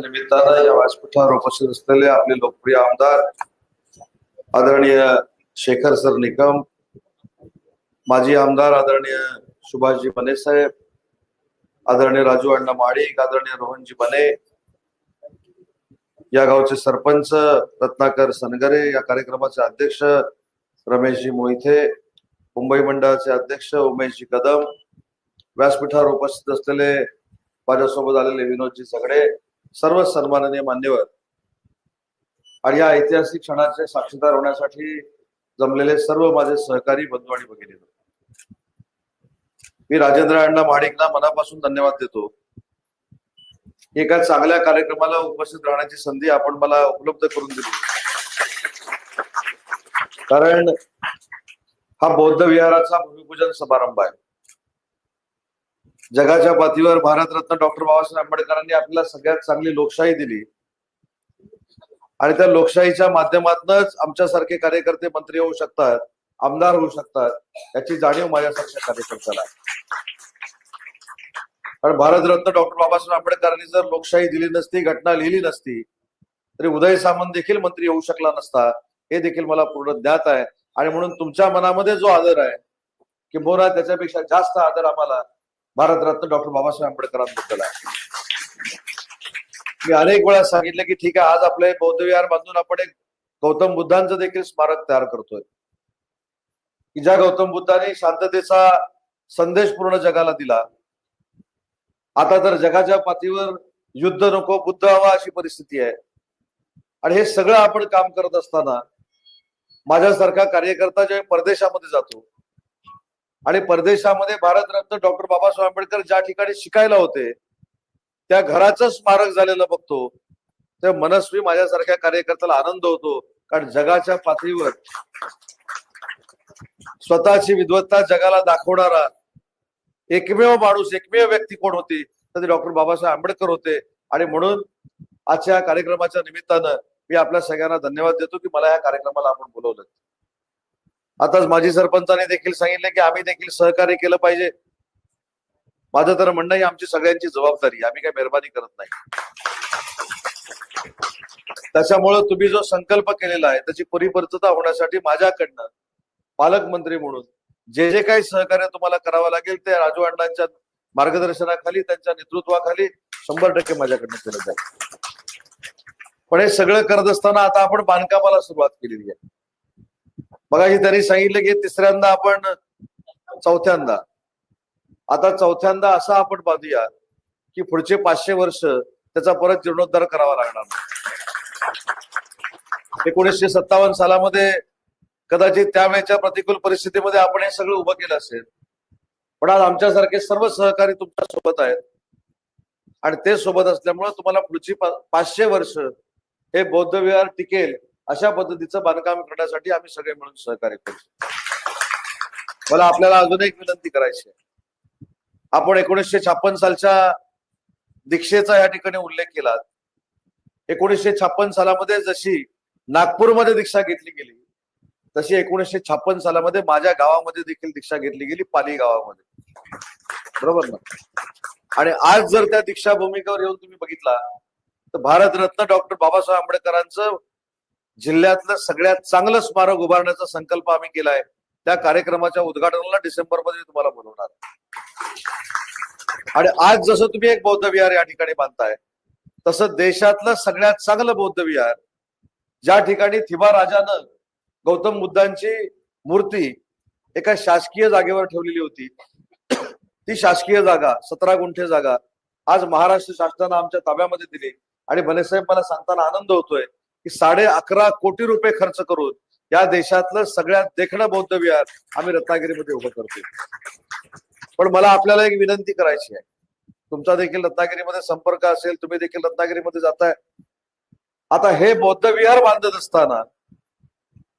निमित्तानं या व्यासपीठावर उपस्थित असलेले आपले लोकप्रिय आमदार आदरणीय शेखर सर निकम माजी आमदार आदरणीय सुभाषजी बने साहेब आदरणीय राजू अण्णा माळीक आदरणीय रोहनजी बने या गावचे सरपंच रत्नाकर सनगरे या कार्यक्रमाचे अध्यक्ष रमेशजी मोहिते मुंबई मंडळाचे अध्यक्ष उमेशजी कदम व्यासपीठावर उपस्थित असलेले माझ्यासोबत आलेले विनोदजी सगळे सर्व सन्माननीय मान्यवर आणि या ऐतिहासिक क्षणाचे साक्षीदार होण्यासाठी जमलेले सर्व माझे सहकारी बंधू आणि भगिनी. मी राजेंद्र अण्णा महाडिकला मनापासून धन्यवाद देतो. एका चांगल्या कार्यक्रमाला उपस्थित राहण्याची संधी आपण मला उपलब्ध करून दिली. कारण हा बौद्ध विहाराचा भूमिपूजन समारंभ आहे. जगाच्या पातळीवर भारतरत्न डॉक्टर बाबासाहेब आंबेडकरांनी आपल्याला सगळ्यात चांगली लोकशाही दिली. आणि त्या लोकशाहीच्या माध्यमातूनच आमच्यासारखे कार्यकर्ते मंत्री होऊ शकतात आमदार होऊ शकतात याची जाणीव माझ्यासारख्या कार्यकर्त्याला कारण भारतरत्न डॉक्टर बाबासाहेब आंबेडकरांनी जर लोकशाही दिली नसती घटना लिहिली नसती तरी उदय सामंत देखील मंत्री होऊ शकला नसता हे देखील मला पूर्ण ज्ञात आहे. आणि म्हणून तुमच्या मनामध्ये जो आदर आहे किंबहुना त्याच्यापेक्षा जास्त आदर आम्हाला भारतरत्न डॉक्टर बाबासाहेब आंबेडकरांबद्दल आहे मी अनेक वेळा सांगितलं की ठीक आहे आज आपले बौद्ध विहार बांधून आपण एक गौतम बुद्धांचं देखील स्मारक तयार करतोय. की ज्या गौतम बुद्धाने शांततेचा संदेश पूर्ण जगाला दिला. आता तर जगाच्या पातळीवर युद्ध नको बुद्ध हवा अशी परिस्थिती आहे. आणि हे सगळं आपण काम करत असताना माझ्यासारखा कार्यकर्ता जेव्हा परदेशामध्ये जातो आणि परदेशामध्ये भारतरत्न डॉक्टर बाबासाहेब आंबेडकर ज्या ठिकाणी शिकायला होते त्या घराचं स्मारक झालेलं बघतो त्या मनस्वी माझ्यासारख्या कार्यकर्त्याला आनंद होतो कारण जगाच्या पातळीवर स्वतःची विद्वत्ता जगाला दाखवणारा एकमेव माणूस एकमेव व्यक्ती कोण होती तर ते डॉक्टर बाबासाहेब आंबेडकर होते. आणि म्हणून आजच्या कार्यक्रमाच्या निमित्तानं मी आपल्या सगळ्यांना धन्यवाद देतो की मला या कार्यक्रमाला आपण बोलवलं आताच माजी सरपंचाने देखील सांगितले की आम्ही देखील सहकार्य केलं पाहिजे. माझं तर म्हणणं ही आमची सगळ्यांची जबाबदारी आम्ही काही मेहरबानी करत नाही. त्याच्यामुळं तुम्ही जो संकल्प केलेला आहे त्याची परिपूर्तता होण्यासाठी माझ्याकडनं पालकमंत्री म्हणून जे जे काही सहकार्य तुम्हाला करावं लागेल ते राजू अण्णांच्या मार्गदर्शनाखाली त्यांच्या नेतृत्वाखाली शंभर टक्के माझ्याकडनं केलं जाईल. पण हे सगळं करत असताना आता आपण बांधकामाला सुरुवात केलेली आहे. बघा त्यांनी सांगितलं की तिसऱ्यांदा आपण चौथ्यांदा. आता चौथ्यांदा असा आपण बांधूया की पुढचे पाचशे वर्ष त्याचा परत जीर्णोद्धार करावा लागणार. एकोणीसशे सत्तावन्न सालामध्ये कदाचित त्यावेळेच्या प्रतिकूल परिस्थितीमध्ये आपण हे सगळं उभं केलं असेल. पण आज आमच्यासारखे सर्व सहकारी तुमच्यासोबत आहेत. आणि ते सोबत असल्यामुळे तुम्हाला पुढची पाचशे वर्ष हे बौद्ध विहार टिकेल अशा पद्धतीचं बांधकाम करण्यासाठी आम्ही सगळे मिळून सहकार्य करू. मला आपल्याला अजून एक विनंती करायची आहे. आपण एकोणीसशे छप्पन सालच्या दीक्षेचा या ठिकाणी उल्लेख केला एकोणीसशे छप्पन सालामध्ये जशी नागपूरमध्ये दीक्षा घेतली गेली तशी एकोणीसशे छप्पन सालामध्ये माझ्या गावामध्ये देखील दीक्षा घेतली गेली पाली गावामध्ये. बरोबर ना? आणि आज जर त्या दीक्षा भूमिकेवर येऊन तुम्ही बघितला तर भारतरत्न डॉक्टर बाबासाहेब आंबेडकरांचं जिल्ह्यातलं सगळ्यात चांगलं स्मारक उभारण्याचा संकल्प आम्ही केलाय. त्या कार्यक्रमाच्या उद्घाटनाला डिसेंबरमध्ये तुम्हाला बोलवणार आणि आज जसं तुम्ही एक बौद्ध विहार या ठिकाणी बांधताय तसं देशातलं सगळ्यात चांगलं बौद्ध विहार ज्या ठिकाणी थिबा राजानं गौतम बुद्धांची मूर्ती एका शासकीय जागेवर ठेवलेली होती ती शासकीय जागा सतरा गुंठे जागा आज महाराष्ट्र शासनानं आमच्या ताब्यामध्ये दिली. आणि भलेसाहेब मला सांगताना आनंद होतोय की साडे अकरा कोटी रुपये खर्च करून या देशातलं सगळ्यात देखणं बौद्ध विहार आम्ही रत्नागिरीमध्ये उभं करतो पण मला आपल्याला एक विनंती करायची आहे. तुमचा देखील रत्नागिरीमध्ये संपर्क असेल तुम्ही देखील रत्नागिरीमध्ये जाताय. आता हे बौद्ध विहार बांधत असताना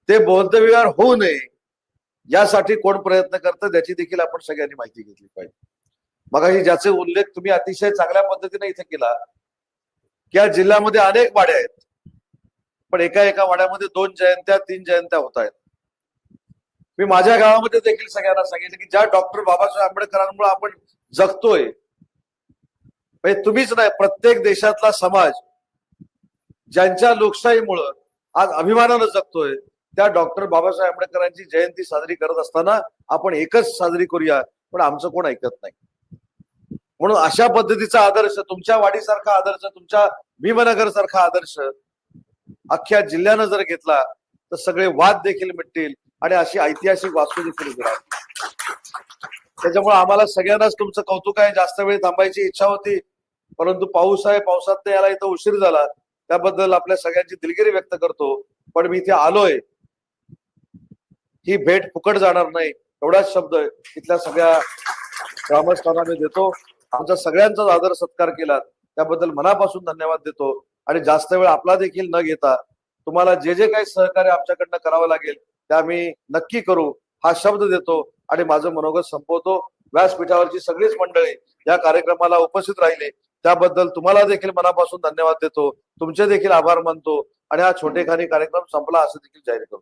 ते बौद्ध विहार होऊ नये यासाठी कोण प्रयत्न करतं त्याची देखील आपण सगळ्यांनी माहिती घेतली पाहिजे. मग ज्याचे उल्लेख तुम्ही अतिशय चांगल्या पद्धतीने इथे केला की या जिल्ह्यामध्ये अनेक वाड्या आहेत. पण एका एका वाड्यामध्ये दोन जयंत्या तीन जयंत्या होत आहेत. मी माझ्या गावामध्ये देखील सगळ्यांना सांगितलं की ज्या डॉक्टर बाबासाहेब आंबेडकरांमुळे आपण जगतोय म्हणजे तुम्हीच नाही प्रत्येक देशातला समाज ज्यांच्या लोकशाहीमुळं आज अभिमानानं जगतोय त्या डॉक्टर बाबासाहेब आंबेडकरांची जयंती साजरी करत असताना आपण एकच साजरी करूया पण आमचं कोण ऐकत नाही. म्हणून अशा पद्धतीचा आदर्श तुमच्या वाडीसारखा आदर्श तुमच्या भीमनगर सारखा आदर्श अख्ख्या जिल्ह्यानं जर घेतला तर सगळे वाद देखील मिटतील आणि अशी ऐतिहासिक वास्तू देखील त्याच्यामुळे आम्हाला सगळ्यांनाच तुमचं कौतुक आहे. जास्त वेळ थांबायची इच्छा होती परंतु पाऊस आहे पावसात यायला इथं उशीर झाला. त्याबद्दल आपल्या सगळ्यांची दिलगिरी व्यक्त करतो. पण मी इथे आलोय. ही भेट फुकट जाणार नाही एवढाच शब्द इथल्या सगळ्या ग्रामस्थांना मी देतो. आमचा सगळ्यांचाच आदर सत्कार केला त्याबद्दल मनापासून धन्यवाद देतो. आणि जास्त वेळ आपला देखील न घेता तुम्हाला जे जे काही सहकार्य आमच्याकडनं करावं लागेल ते आम्ही नक्की करू. हा शब्द देतो आणि माझं मनोगत संपवतो. व्यासपीठावरची सगळीच मंडळी या कार्यक्रमाला उपस्थित राहिले. त्याबद्दल तुम्हाला देखील मनापासून धन्यवाद देतो. तुमचे देखील आभार मानतो आणि हा छोटेखानी कार्यक्रम संपला असं देखील जाहीर करतो.